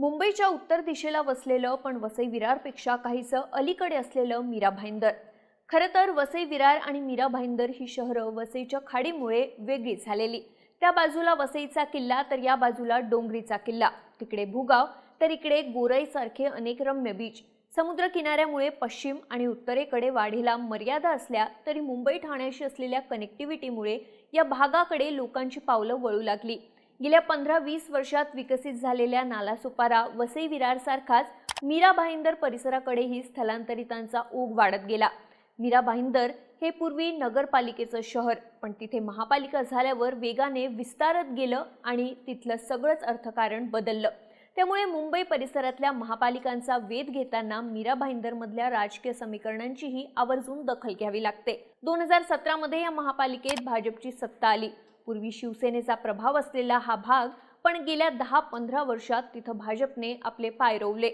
मुंबईच्या उत्तर दिशेला वसलेलं पण वसई विरारपेक्षा काहीसं अलीकडे असलेलं मीरा भाईंदर. खरं तर वसई विरार आणि मीरा भाईंदर ही शहरं वसईच्या खाडीमुळे वेगळी झालेली. त्या बाजूला वसईचा किल्ला तर या बाजूला डोंगरीचा किल्ला. तिकडे भूगाव तर इकडे गोरईसारखे अनेक रम्य बीच समुद्र किनाऱ्यामुळे पश्चिम आणि उत्तरेकडे वाढीला मर्यादा असल्या तरी मुंबई ठाण्याशी असलेल्या कनेक्टिव्हिटीमुळे या भागाकडे लोकांची पावलं वळू लागली. गेल्या पंधरा वीस वर्षात विकसित झालेल्या नालासुपारा वसई विरारसारखाच मीरा भाईंदर परिसराकडेही स्थलांतरितांचा ओघ वाढत गेला. मीरा भाईंदर हे पूर्वी नगरपालिकेचं शहर पण तिथे महापालिका झाल्यावर वेगाने विस्तारत गेलं आणि तिथलं सगळंच अर्थकारण बदललं. त्यामुळे मुंबई परिसरातल्या महापालिकांचा वेध घेताना मीरा भाईंदरमधल्या राजकीय समीकरणांचीही आवर्जून दखल घ्यावी लागते. दोन हजार सतरामध्ये या महापालिकेत भाजपची सत्ता आली. पूर्वी शिवसेनेचा प्रभाव असलेला हा भाग पण गेल्या दहा पंधरा वर्षात तिथं भाजपने आपले पाय रोवले.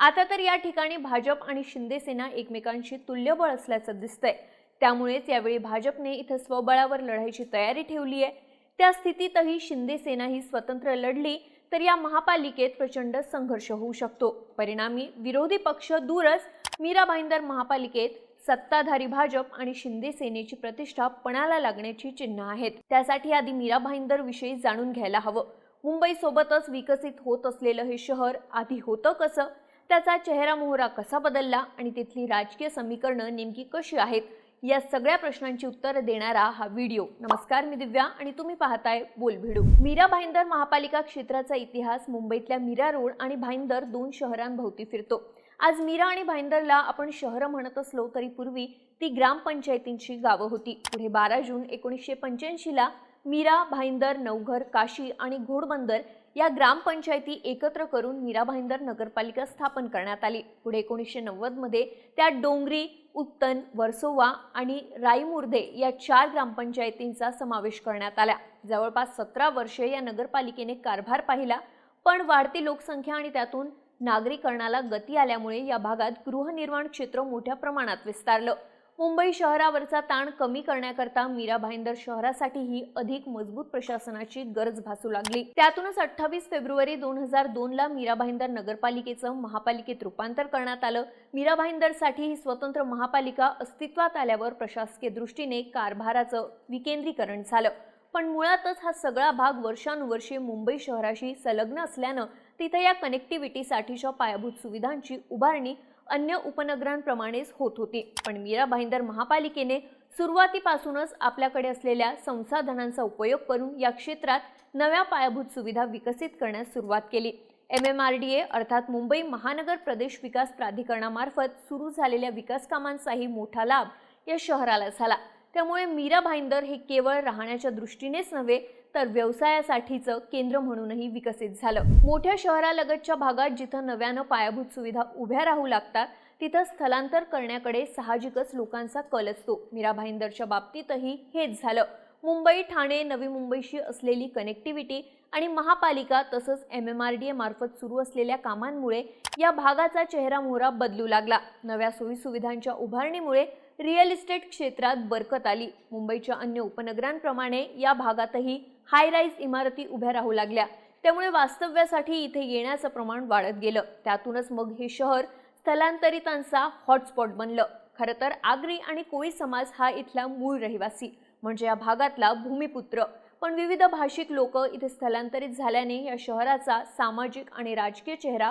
आता तर या ठिकाणी भाजप आणि शिंदेसेना एकमेकांशी तुल्यबळ असल्याचं दिसतंय. त्यामुळेच यावेळी भाजपने इथं स्वबळावर लढायची तयारी ठेवली आहे. त्या स्थितीतही शिंदेसेना ही स्वतंत्र लढली तर या महापालिकेत प्रचंड संघर्ष होऊ शकतो. परिणामी विरोधी पक्ष दूरच मीरा भाईंदर महापालिकेत सत्ताधारी भाजप आणि शिंदे सेनेची प्रतिष्ठा पणाला लागण्याची चिन्ह आहेत. त्यासाठी आधी मीरा भाईंदर विषयी जाणून घ्यायला हवं. मुंबईसोबतच विकसित होत असलेलं हे शहर आधी होतं कसं? त्याचा चेहरा मोहरा कसा बदलला आणि तिथली राजकीय समीकरणं नेमकी कशी आहेत? या सगळ्या प्रश्नांची उत्तरं देणारा हा व्हिडिओ. नमस्कार मी दिव्या आणि तुम्ही पाहताय बोल भिडू मीरा भाईंदर महापालिका क्षेत्राचा इतिहास मुंबईतल्या मीरा रोड आणि भाईंदर दोन शहरांभोवती फिरतो. आज मीरा आणि भाईंदरला आपण शहरं म्हणत असलो तरी पूर्वी ती ग्रामपंचायतींची गावं होती. पुढे बारा जून एकोणीसशे पंच्याऐंशीला मीरा भाईंदर नवघर काशी आणि घोडबंदर या ग्रामपंचायती एकत्र करून मीरा भाईंदर नगरपालिका स्थापन करण्यात आली. पुढे एकोणीसशे नव्वदमध्ये त्या डोंगरी उत्तन वर्सोवा आणि राईमुर्दे या चार ग्रामपंचायतींचा समावेश करण्यात आला. जवळपास सतरा वर्षे या नगरपालिकेने कारभार पाहिला पण वाढती लोकसंख्या आणि त्यातून नागरीकरणाला गती आल्यामुळे या भागात गृहनिर्माण क्षेत्र मोठ्या प्रमाणात विस्तारलं. मुंबई शहरावरचा ताण कमी करण्याकरता मीरा भाईंदर शहरासाठीही अधिक मजबूत प्रशासनाची गरज भासू लागली. त्यातूनच अठ्ठावीस फेब्रुवारी दोन हजार दोन ला मीरा भाईंदर नगरपालिकेचं महापालिकेत रूपांतर करण्यात आलं. मीरा भाईंदरसाठी ही स्वतंत्र महापालिका अस्तित्वात आल्यावर प्रशासकीय दृष्टीने कारभाराचं विकेंद्रीकरण झालं. पण मुळातच हा सगळा भाग वर्षानुवर्षे मुंबई शहराशी संलग्न असल्यानं तिथे या कनेक्टिव्हिटीसाठीच्या पायाभूत सुविधांची उभारणी अन्य उपनगरांप्रमाणेच होत होती. पण मीरा भाईंदर महापालिकेने सुरुवातीपासूनच आपल्याकडे असलेल्या संसाधनांचा उपयोग करून या क्षेत्रात नव्या पायाभूत सुविधा विकसित करण्यास सुरुवात केली. M M R D A अर्थात मुंबई महानगर प्रदेश विकास प्राधिकरणामार्फत सुरू झालेल्या विकास कामांचाही मोठा लाभ या शहराला झाला. त्यामुळे मीरा भाईंदर हे केवळ राहण्याच्या दृष्टीनेच नव्हे तर व्यवसायासाठीचं केंद्र म्हणूनही विकसित झालं. मोठ्या शहरालगतच्या भागात जिथं नव्यानं पायाभूत सुविधा उभ्या राहू लागतात तिथं स्थलांतर करण्याकडे साहजिकच लोकांचा कल असतो. मीरा भाईंदरच्या बाबतीतही हेच झालं. मुंबई ठाणे नवी मुंबईशी असलेली कनेक्टिव्हिटी आणि महापालिका तसंच M M R D A मार्फत सुरू असलेल्या कामांमुळे या भागाचा चेहरा मोहरा बदलू लागला. नव्या सोयीसुविधांच्या उभारणीमुळे रिअल इस्टेट क्षेत्रात बरकत आली. मुंबईच्या अन्य उपनगरांप्रमाणे या भागातही हाय राईज इमारती उभ्या राहू लागल्या. त्यामुळे वास्तव्यासाठी इथे येण्याचं प्रमाण वाढत गेलं. त्यातूनच मग हे शहर स्थलांतरितांचा हॉटस्पॉट बनलं. खरं तर आगरी आणि कोळी समाज हा इथला मूळ रहिवासी म्हणजे या भागातला भूमिपुत्र. पण विविध भाषिक लोक इथे स्थलांतरित झाल्याने या शहराचा सामाजिक आणि राजकीय चेहरा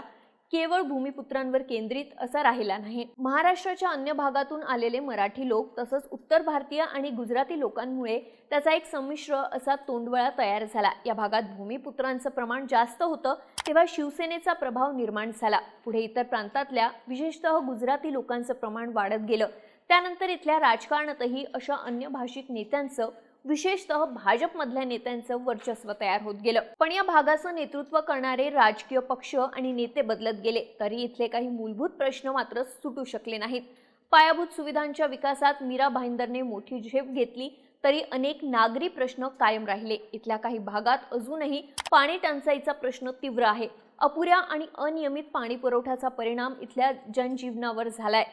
केवळ भूमिपुत्रांवर केंद्रित असा राहिला नाही. महाराष्ट्राच्या अन्य भागातून आलेले मराठी लोक तसंच उत्तर भारतीय आणि गुजराती लोकांमुळे त्याचा एक संमिश्र असा तोंडवळा तयार झाला. या भागात भूमिपुत्रांचं प्रमाण जास्त होतं तेव्हा शिवसेनेचा प्रभाव निर्माण झाला. पुढे इतर प्रांतातल्या विशेषतः गुजराती लोकांचं प्रमाण वाढत गेलं. त्यानंतर इथल्या राजकारणातही अशा अन्य भाषिक नेत्यांचं विशेषतः भाजपमधल्या नेत्यांचं वर्चस्व तयार होत गेलं. पण या भागाचं नेतृत्व करणारे राजकीय पक्ष आणि नेते बदलत गेले तरी इथले काही मूलभूत प्रश्न मात्र सुटू शकले नाहीत. पायाभूत सुविधांच्या विकासात मीरा भाईंदरने मोठी झेप घेतली तरी अनेक नागरी प्रश्न कायम राहिले. इथल्या काही भागात अजूनही पाणी टंचाईचा प्रश्न तीव्र आहे. अपुऱ्या आणि अनियमित पाणी पुरवठ्याचा परिणाम इथल्या जनजीवनावर झालाय.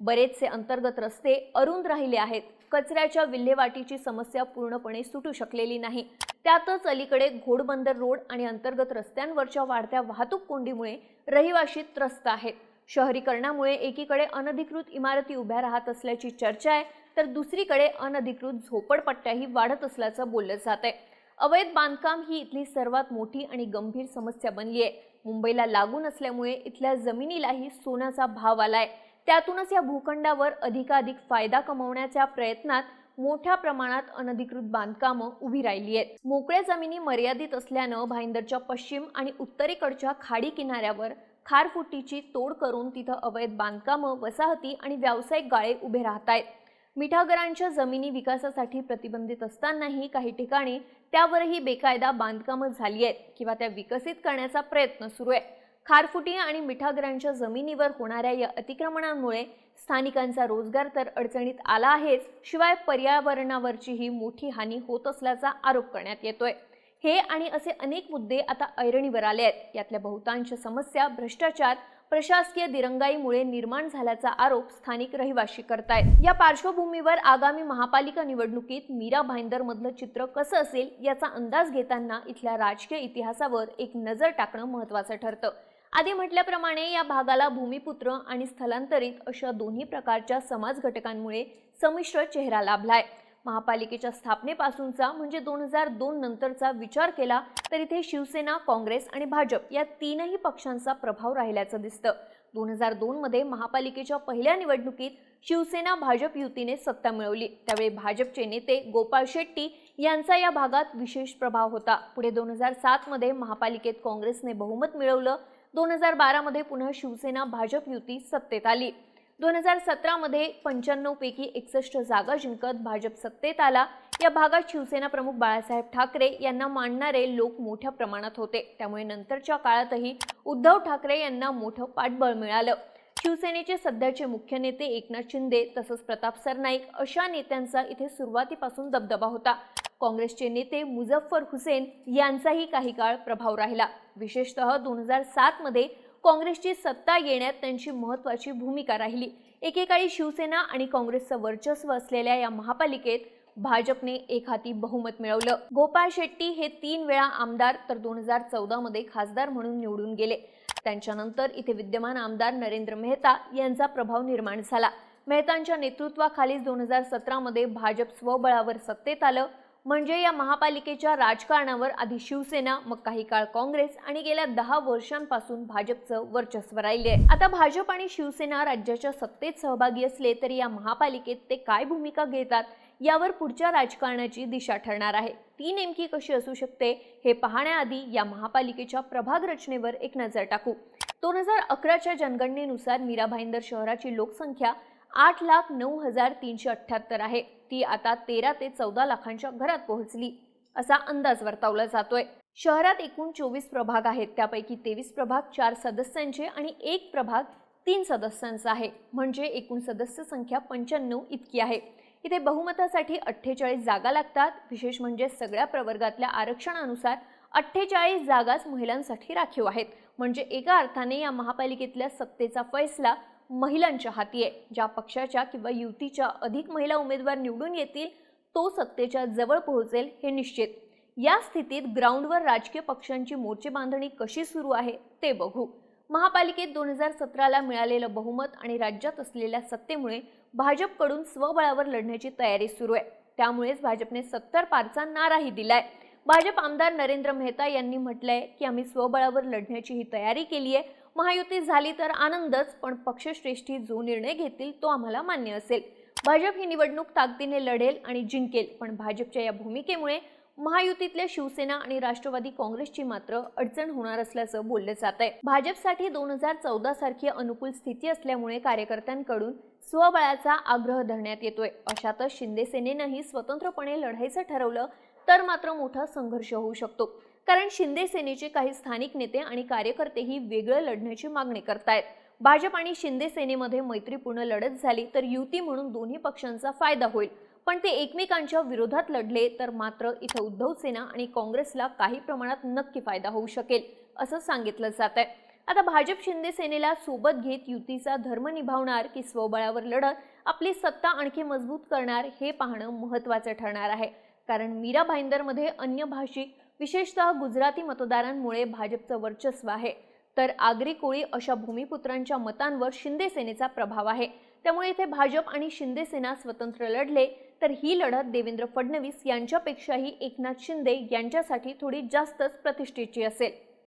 बरेचसे अंतर्गत रस्ते अरुंद राहिले आहेत. कचऱ्याच्या विल्हेवाटीची समस्या पूर्णपणे सुटू शकलेली नाही. त्यातच अलीकडे घोडबंदर रोड आणि अंतर्गत रस्त्यांवरच्या वाढत्या वाहतूक कोंडीमुळे रहिवाशी त्रस्त आहेत. शहरीकरणामुळे एकीकडे अनधिकृत इमारती उभ्या राहत असल्याची चर्चा आहे तर दुसरीकडे अनधिकृत झोपडपट्ट्याही वाढत असल्याचं बोललं जात आहे. अवैध बांधकाम ही इथली सर्वात मोठी आणि गंभीर समस्या बनली आहे. मुंबईला लागून असल्यामुळे इथल्या जमिनीलाही सोन्याचा भाव आलाय. त्यातूनच या भूखंडावर अधिकाधिक फायदा कमवण्याच्या प्रयत्नात मोठ्या प्रमाणात अनधिकृत बांधकामं उभी राहिली आहेत. मोकळ्या जमिनी मर्यादित असल्यानं भाईंदरच्या पश्चिम आणि उत्तरेकडच्या खाडी किनाऱ्यावर खारफुटीची तोड करून तिथं अवैध बांधकामं वसाहती आणि व्यावसायिक गाळे उभे राहत आहेत. मिठागरांच्या जमिनी विकासासाठी प्रतिबंधित असतानाही काही ठिकाणी त्यावरही बेकायदा बांधकामं झाली आहेत किंवा त्या विकसित करण्याचा प्रयत्न सुरू आहे. खारफुटी आणि मिठागरांच्या जमिनीवर होणाऱ्या या अतिक्रमणांमुळे स्थानिकांचा रोजगार तर अडचणीत आला आहेच शिवाय पर्यावरणावरचीही मोठी हानी होत असल्याचा आरोप करण्यात येतोय. हे आणि असे अनेक मुद्दे आता ऐरणीवर आले आहेत. यातल्या बहुतांश समस्या भ्रष्टाचार प्रशासकीय दिरंगाईमुळे निर्माण झाल्याचा आरोप स्थानिक रहिवाशी करतायत. या पार्श्वभूमीवर आगामी महापालिका निवडणुकीत मीरा भाईंदर मधलं चित्र कसं असेल याचा अंदाज घेताना इथल्या राजकीय इतिहासावर एक नजर टाकणं महत्वाचं ठरतं. आधी म्हटल्याप्रमाणे या भागाला भूमिपुत्र आणि स्थलांतरित अशा दोन्ही प्रकारच्या समाज घटकांमुळे संमिश्र चेहरा लाभलाय. महापालिकेच्या स्थापनेपासूनचा म्हणजे दोन हजार दोन नंतरचा विचार केला तर इथे शिवसेना काँग्रेस आणि भाजप या तीनही पक्षांचा प्रभाव राहिल्याचं दिसतं. दोन हजार दोनमध्ये महापालिकेच्या पहिल्या निवडणुकीत शिवसेना भाजप युतीने सत्ता मिळवली. त्यावेळी भाजपचे नेते गोपाळ शेट्टी यांचा या भागात विशेष प्रभाव होता. पुढे दोन हजार सातमध्ये महापालिकेत काँग्रेसने बहुमत मिळवलं. दोन हजार बारामध्ये पुन्हा शिवसेना भाजप युती सत्तेत आली. दोन हजार सतरामध्ये पंच्याण्णव पैकी एकसष्ट जागा जिंकत भाजप सत्तेत आला. या भागात शिवसेना प्रमुख बाळासाहेब ठाकरे यांना मानणारे लोक मोठ्या प्रमाणात होते. त्यामुळे नंतरच्या काळातही उद्धव ठाकरे यांना मोठं पाठबळ मिळालं. शिवसेनेचे सध्याचे मुख्य नेते एकनाथ शिंदे तसंच प्रताप सरनाईक अशा नेत्यांचा इथे सुरुवातीपासून दबदबा होता. काँग्रेसचे नेते मुझफ्फर हुसेन यांचाही काही काळ प्रभाव राहिला. विशेषतः दोन हजार सातमध्ये काँग्रेसची सत्ता येण्यात त्यांची महत्त्वाची भूमिका राहिली. एकेकाळी शिवसेना आणि काँग्रेसचं वर्चस्व असलेल्या या महापालिकेत भाजपने एक हाती बहुमत मिळवलं. गोपाळ शेट्टी हे तीन वेळा आमदार तर दोन हजार चौदामध्ये खासदार म्हणून निवडून गेले. त्यांच्यानंतर इथे विद्यमान आमदार नरेंद्र मेहता यांचा प्रभाव निर्माण झाला. मेहतांच्या नेतृत्वाखालीच दोन हजार सतरामध्ये भाजप स्वबळावर सत्तेत आलं. म्हणजे या महापालिकेच्या राजकारणावर आधी शिवसेना मग काही काळ काँग्रेस आणि गेल्या दहा वर्षांपासून भाजपचं वर्चस्व राहिले आता भाजप आणि शिवसेना राज्याच्या सत्तेत सहभागी असले तरी या महापालिकेत ते काय भूमिका घेतात यावर पुढच्या राजकारणाची दिशा ठरणार आहे. ती नेमकी कशी असू शकते हे पाहण्याआधी या महापालिकेच्या प्रभाग रचनेवर एक नजर टाकू. दोन हजार अकराच्या जनगणनेनुसार मीरा भाईंदर शहराची लोकसंख्या आठ लाख नऊ हजार तीनशे अठ्ठ्याहत्तर आहे. ती आता तेरा ते चौदा लाखांच्या घरात पोहोचली असा अंदाज वर्तवला जातोय. शहरात एकूण चोवीस प्रभाग आहेत. त्यापैकी तेवीस प्रभाग चार सदस्यांचे आणि एक प्रभाग तीन सदस्यांचा आहे. म्हणजे एकूण सदस्य संख्या पंच्याण्णव इतकी आहे. इथे बहुमतासाठी अठ्ठेचाळीस जागा लागतात. विशेष म्हणजे सगळ्या प्रवर्गातल्या आरक्षणानुसार अठ्ठेचाळीस जागाच महिलांसाठी राखीव आहेत. म्हणजे एका अर्थाने या महापालिकेतल्या सत्तेचा फैसला महिलांच्या हाती आहे. ज्या पक्षाच्या किंवा युतीच्या अधिक महिला उमेदवार निवडून येतील तो सत्तेच्या जवळ पोहोचेल हे निश्चित. या स्थितीत ग्राउंडवर राजकीय पक्षांची मोर्चे बांधणी कशी सुरू आहे ते बघू. महापालिकेत दोन हजार सतराला मिळालेलं बहुमत आणि राज्यात असलेल्या सत्तेमुळे भाजपकडून स्वबळावर लढण्याची तयारी सुरू आहे. त्यामुळेच भाजपने सत्तर पारचा नाराही दिलाय. भाजप आमदार नरेंद्र मेहता यांनी म्हटलंय की आम्ही स्वबळावर लढण्याची ही तयारी केली आहे महायुती झाली तर आनंदच पण पक्षश्रेष्ठी जो निर्णय घेतील तो आम्हाला मान्य असेल. भाजप ही निवडणूक ताकदीने लढेल आणि जिंकेल पण भाजपच्या या भूमिकेमुळे महायुतीतल्या शिवसेना आणि राष्ट्रवादी काँग्रेसची मात्र अडचण होणार असल्याचं बोललं जात आहे भाजपसाठी दोन हजार चौदा सारखी अनुकूल स्थिती असल्यामुळे कार्यकर्त्यांकडून स्वबळाचा आग्रह धरण्यात येतोय. अशातच शिंदे सेनेनंही स्वतंत्रपणे लढायचं ठरवलं तर मात्र मोठा संघर्ष होऊ शकतो. कारण शिंदे सेनेचे काही स्थानिक नेते आणि कार्यकर्तेही वेगळं लढण्याची मागणी करतायत. भाजप आणि शिंदे सेनेमध्ये मैत्रीपूर्ण लढत झाली तर युती म्हणून दोन्ही पक्षांचा फायदा होईल. पण ते एकमेकांच्या विरोधात लढले तर मात्र इथं उद्धव सेना आणि काँग्रेसला काही प्रमाणात नक्की फायदा होऊ शकेल असं सांगितलं जात आहे आता भाजप शिंदे सेनेला सोबत घेत युतीचा धर्म निभावणार की स्वबळावर लढत आपली सत्ता आणखी मजबूत करणार हे पाहणं महत्त्वाचं ठरणार आहे. कारण मीरा भाईंदरमध्ये अन्य भाषिक विशेषतः गुजराती मतदारांमुळे भाजपचं वर्चस्व आहे. तर आगरी कोळी अशा भूमिपुत्रांच्या मतांवर शिंदे सेनेचा प्रभाव आहे. त्यामुळे इथे भाजप आणि शिंदे सेना स्वतंत्र लढले तर ही लढत देवेंद्र फडणवीस यांच्यापेक्षाही एकनाथ शिंदे यांच्यासाठी थोडी जास्तच प्रतिष्ठेची असेल.